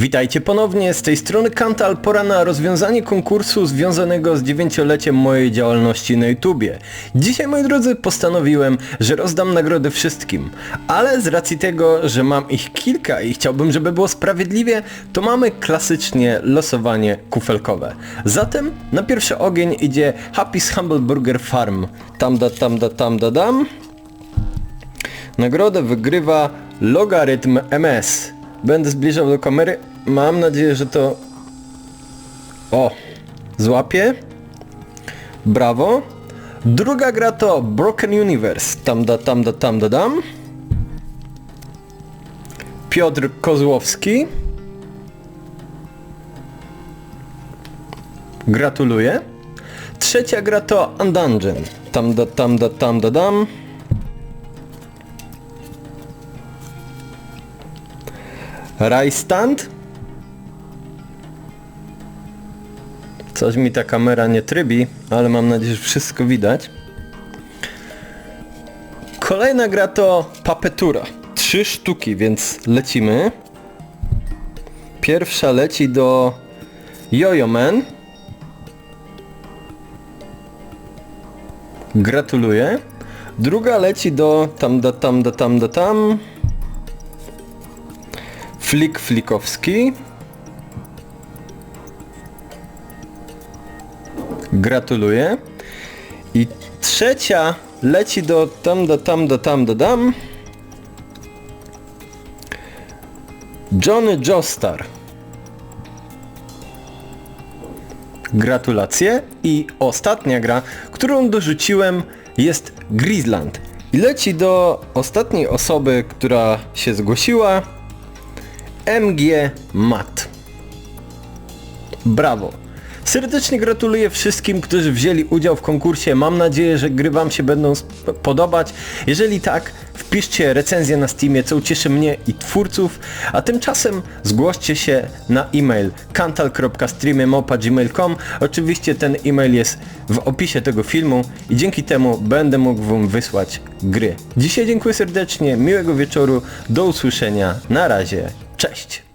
Witajcie ponownie, z tej strony Kantal, pora na rozwiązanie konkursu związanego z dziewięcioleciem mojej działalności na YouTubie. Dzisiaj moi drodzy postanowiłem, że rozdam nagrody wszystkim, ale z racji tego, że mam ich kilka i chciałbym, żeby było sprawiedliwie, to mamy klasycznie losowanie kufelkowe. Zatem na pierwszy ogień idzie Happy's Humble Burger Farm. Tam da tam da tam da dam. Nagrodę wygrywa Logarytm MS. Będę zbliżał do kamery. Mam nadzieję, że to... O! Złapie. Brawo. Druga gra to Broken Universe. Tam da tam da tam da dam. Piotr Kozłowski. Gratuluję. Trzecia gra to Undungeon. Tam da tam da tam da dam. Rajstand. Coś mi ta kamera nie trybi, ale mam nadzieję, że wszystko widać. Kolejna gra to Papetura. Trzy sztuki, więc lecimy. Pierwsza leci do Jojo Man. Gratuluję. Druga leci do tam da tam da tam da tam. Flik Flikowski. Gratuluję. I trzecia leci do tam da tam da tam da dam. Johnny Joestar. Gratulacje. I ostatnia gra, którą dorzuciłem jest Grisland. I leci do ostatniej osoby, która się zgłosiła. MG Mat. Brawo. Serdecznie gratuluję wszystkim, którzy wzięli udział w konkursie. Mam nadzieję, że gry Wam się będą podobać. Jeżeli tak, wpiszcie recenzję na Steamie, co ucieszy mnie i twórców. A tymczasem zgłoście się na e-mail kantal.streamy.gmail.com Oczywiście ten e-mail jest w opisie tego filmu i dzięki temu będę mógł Wam wysłać gry. Dzisiaj dziękuję serdecznie, miłego wieczoru, do usłyszenia, na razie, cześć!